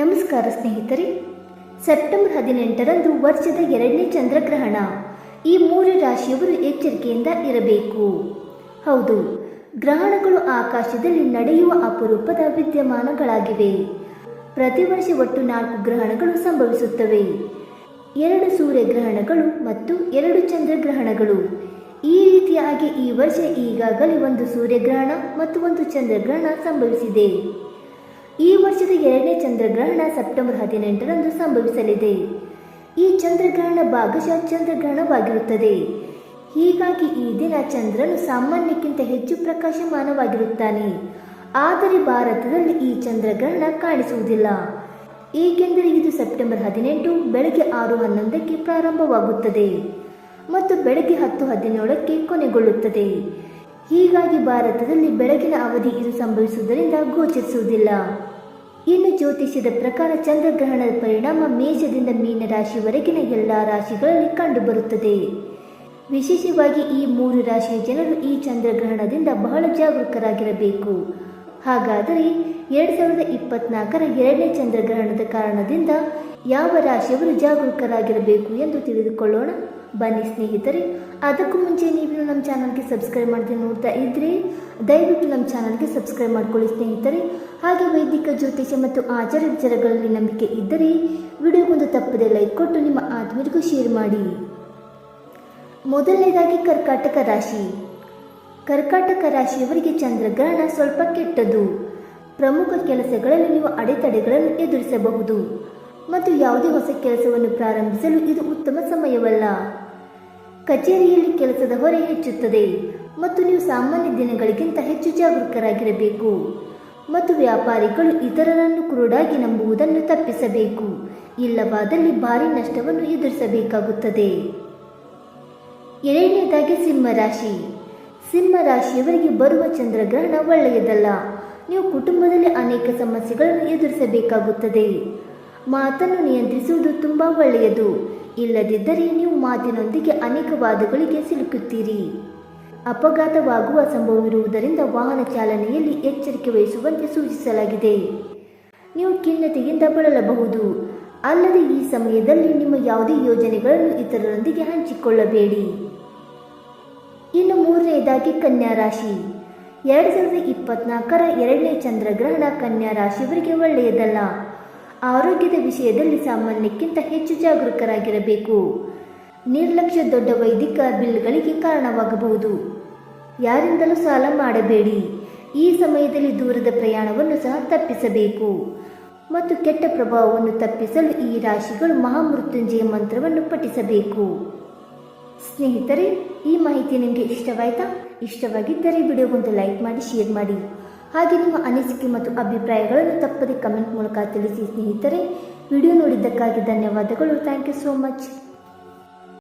ನಮಸ್ಕಾರ ಸ್ನೇಹಿತರೆ. ಸೆಪ್ಟೆಂಬರ್ ಹದಿನೆಂಟರಂದು ವರ್ಷದ ಎರಡನೇ ಚಂದ್ರಗ್ರಹಣ. ಈ ಮೂರು ರಾಶಿಯವರು ಎಚ್ಚರಿಕೆಯಿಂದ ಇರಬೇಕು. ಹೌದು, ಗ್ರಹಣಗಳು ಆಕಾಶದಲ್ಲಿ ನಡೆಯುವ ಅಪರೂಪದ ವಿದ್ಯಮಾನಗಳಾಗಿವೆ. ಪ್ರತಿ ವರ್ಷ ಒಟ್ಟು ನಾಲ್ಕು ಗ್ರಹಣಗಳು ಸಂಭವಿಸುತ್ತವೆ. ಎರಡು ಸೂರ್ಯಗ್ರಹಣಗಳು ಮತ್ತು ಎರಡು ಚಂದ್ರಗ್ರಹಣಗಳು. ಈ ರೀತಿಯಾಗಿ ಈ ವರ್ಷ ಈಗಾಗಲೇ ಒಂದು ಸೂರ್ಯಗ್ರಹಣ ಮತ್ತು ಒಂದು ಚಂದ್ರಗ್ರಹಣ ಸಂಭವಿಸಿದೆ. ಈ ವರ್ಷದ ಎರಡನೇ ಚಂದ್ರಗ್ರಹಣ ಸೆಪ್ಟೆಂಬರ್ ಹದಿನೆಂಟರಂದು ಸಂಭವಿಸಲಿದೆ. ಈ ಚಂದ್ರಗ್ರಹಣ ಭಾಗಶಃ ಚಂದ್ರಗ್ರಹಣವಾಗಿರುತ್ತದೆ. ಹೀಗಾಗಿ ಈ ದಿನ ಚಂದ್ರನು ಸಾಮಾನ್ಯಕ್ಕಿಂತ ಹೆಚ್ಚು ಪ್ರಕಾಶಮಾನವಾಗಿರುತ್ತಾನೆ. ಆದರೆ ಭಾರತದಲ್ಲಿ ಈ ಚಂದ್ರಗ್ರಹಣ ಕಾಣಿಸುವುದಿಲ್ಲ. ಏಕೆಂದರೆ ಇದು ಸೆಪ್ಟೆಂಬರ್ ಹದಿನೆಂಟು, ಬೆಳಗ್ಗೆ ಆರು ಹನ್ನೊಂದಕ್ಕೆ ಪ್ರಾರಂಭವಾಗುತ್ತದೆ ಮತ್ತು ಬೆಳಗ್ಗೆ ಹತ್ತು ಹದಿನೇಳಕ್ಕೆ ಕೊನೆಗೊಳ್ಳುತ್ತದೆ. ಹೀಗಾಗಿ ಭಾರತದಲ್ಲಿ ಬೆಳಗಿನ ಅವಧಿ ಇದು ಸಂಭವಿಸುವುದರಿಂದ ಗೋಚರಿಸುವುದಿಲ್ಲ. ಇನ್ನು ಜ್ಯೋತಿಷ್ಯದ ಪ್ರಕಾರ ಚಂದ್ರಗ್ರಹಣದ ಪರಿಣಾಮ ಮೇಷದಿಂದ ಮೀನ ರಾಶಿವರೆಗಿನ ಎಲ್ಲ ರಾಶಿಗಳಲ್ಲಿ ಕಂಡುಬರುತ್ತದೆ. ವಿಶೇಷವಾಗಿ ಈ ಮೂರು ರಾಶಿಯ ಜನರು ಈ ಚಂದ್ರಗ್ರಹಣದಿಂದ ಬಹಳ ಜಾಗರೂಕರಾಗಿರಬೇಕು. ಹಾಗಾದರೆ ಎರಡು ಸಾವಿರದ ಇಪ್ಪತ್ನಾಲ್ಕರ ಎರಡನೇ ಚಂದ್ರಗ್ರಹಣದ ಕಾರಣದಿಂದ ಯಾವ ರಾಶಿಯವರು ಜಾಗರೂಕರಾಗಿರಬೇಕು ಎಂದು ತಿಳಿದುಕೊಳ್ಳೋಣ. ಬನ್ನಿ ಸ್ನೇಹಿತರೆ. ಅದಕ್ಕೂ ಮುಂಚೆ ನೀವು ನಮ್ಮ ಚಾನಲ್ಗೆ ಸಬ್ಸ್ಕ್ರೈಬ್ ಮಾಡದೆ ನೋಡ್ತಾ ಇದ್ರೆ, ದಯವಿಟ್ಟು ನಮ್ಮ ಚಾನಲ್ಗೆ ಸಬ್ಸ್ಕ್ರೈಬ್ ಮಾಡ್ಕೊಳ್ಳಿ ಸ್ನೇಹಿತರೆ. ಹಾಗೆ ವೈದಿಕ ಜ್ಯೋತಿಷ್ಯ ಮತ್ತು ಆಚಾರ ವಿಚಾರಗಳಲ್ಲಿ ನಂಬಿಕೆ ಇದ್ದರೆ, ವಿಡಿಯೋಗೊಂದು ತಪ್ಪದೆ ಲೈಕ್ ಕೊಟ್ಟು ನಿಮ್ಮ ಆತ್ಮೀಯರಿಗೂ ಶೇರ್ ಮಾಡಿ. ಮೊದಲನೇದಾಗಿ ಕರ್ಕಾಟಕ ರಾಶಿ. ಕರ್ಕಾಟಕ ರಾಶಿಯವರಿಗೆ ಚಂದ್ರಗ್ರಹಣ ಸ್ವಲ್ಪ ಕೆಟ್ಟದು ಪ್ರಮುಖ ಕೆಲಸಗಳಲ್ಲಿ ನೀವು ಅಡೆತಡೆಗಳನ್ನು ಎದುರಿಸಬಹುದು. ಮತ್ತು ಯಾವುದೇ ಹೊಸ ಕೆಲಸವನ್ನು ಪ್ರಾರಂಭಿಸಲು ಇದು ಉತ್ತಮ ಸಮಯವಲ್ಲ. ಕಚೇರಿಯಲ್ಲಿ ಕೆಲಸದ ಹೊರೆ ಹೆಚ್ಚುತ್ತದೆ ಮತ್ತು ನೀವು ಸಾಮಾನ್ಯ ದಿನಗಳಿಗಿಂತ ಹೆಚ್ಚು ಜಾಗರೂಕರಾಗಿರಬೇಕು. ಮತ್ತು ವ್ಯಾಪಾರಿಗಳು ಇತರರನ್ನು ಕುರುಡಾಗಿ ನಂಬುವುದನ್ನು ತಪ್ಪಿಸಬೇಕು. ಇಲ್ಲವಾದಲ್ಲಿ ಭಾರಿ ನಷ್ಟವನ್ನು ಎದುರಿಸಬೇಕಾಗುತ್ತದೆ. ಎರಡನೇದಾಗಿ ಸಿಂಹ ರಾಶಿ. ಸಿಂಹ ರಾಶಿಯವರಿಗೆ ಬರುವ ಚಂದ್ರಗ್ರಹಣ ಒಳ್ಳೆಯದಲ್ಲ. ನೀವು ಕುಟುಂಬದಲ್ಲಿ ಅನೇಕ ಸಮಸ್ಯೆಗಳನ್ನು ಎದುರಿಸಬೇಕಾಗುತ್ತದೆ. ಮಾತನ್ನು ನಿಯಂತ್ರಿಸುವುದು ತುಂಬ ಒಳ್ಳೆಯದು. ಇಲ್ಲದಿದ್ದರೆ ನೀವು ಮಾತಿನೊಂದಿಗೆ ಅನೇಕ ವಾದಗಳಿಗೆ ಸಿಲುಕುತ್ತೀರಿ. ಅಪಘಾತವಾಗುವ ಸಂಭವವಿರುವುದರಿಂದ ವಾಹನ ಚಾಲನೆಯಲ್ಲಿ ಎಚ್ಚರಿಕೆ ವಹಿಸುವಂತೆ ಸೂಚಿಸಲಾಗಿದೆ. ನೀವು ಖಿನ್ನತೆಯಿಂದ ಬಳಲಬಹುದು. ಅಲ್ಲದೆ ಈ ಸಮಯದಲ್ಲಿ ನಿಮ್ಮ ಯಾವುದೇ ಯೋಜನೆಗಳನ್ನು ಇತರರೊಂದಿಗೆ ಹಂಚಿಕೊಳ್ಳಬೇಡಿ. ಇನ್ನು ಮೂರನೆಯದಾಗಿ ಕನ್ಯಾ ರಾಶಿ. ಎರಡು ಸಾವಿರದ ಇಪ್ಪತ್ನಾಲ್ಕರ ಎರಡನೇ ಚಂದ್ರಗ್ರಹಣ ಕನ್ಯಾ ರಾಶಿಯವರಿಗೆ ಒಳ್ಳೆಯದಲ್ಲ. ಆರೋಗ್ಯದ ವಿಷಯದಲ್ಲಿ ಸಾಮಾನ್ಯಕ್ಕಿಂತ ಹೆಚ್ಚು ಜಾಗರೂಕರಾಗಿರಬೇಕು. ನಿರ್ಲಕ್ಷ್ಯ ದೊಡ್ಡ ವೈದಿಕ ಬಿಲ್ಗಳಿಗೆ ಕಾರಣವಾಗಬಹುದು. ಯಾರಿಂದಲೂ ಸಾಲ ಮಾಡಬೇಡಿ. ಈ ಸಮಯದಲ್ಲಿ ದೂರದ ಪ್ರಯಾಣವನ್ನು ಸಹ ತಪ್ಪಿಸಬೇಕು. ಮತ್ತು ಕೆಟ್ಟ ಪ್ರಭಾವವನ್ನು ತಪ್ಪಿಸಲು ಈ ರಾಶಿಗಳು ಮಹಾಮೃತ್ಯುಂಜಯ ಮಂತ್ರವನ್ನು ಪಠಿಸಬೇಕು. ಸ್ನೇಹಿತರೆ, ಈ ಮಾಹಿತಿ ನಿಮಗೆ ಇಷ್ಟವಾಯ್ತಾ? ಇಷ್ಟವಾಗಿದ್ದರೆ ವಿಡಿಯೋಗೊಂದು ಲೈಕ್ ಮಾಡಿ, ಶೇರ್ ಮಾಡಿ. ಹಾಗೆ ನಿಮ್ಮ ಅನಿಸಿಕೆ ಮತ್ತು ಅಭಿಪ್ರಾಯಗಳನ್ನು ತಪ್ಪದೆ ಕಮೆಂಟ್ ಮೂಲಕ ತಿಳಿಸಿ ಸ್ನೇಹಿತರೆ. ವಿಡಿಯೋ ನೋಡಿದ್ದಕ್ಕಾಗಿ ಧನ್ಯವಾದಗಳು. Thank you so much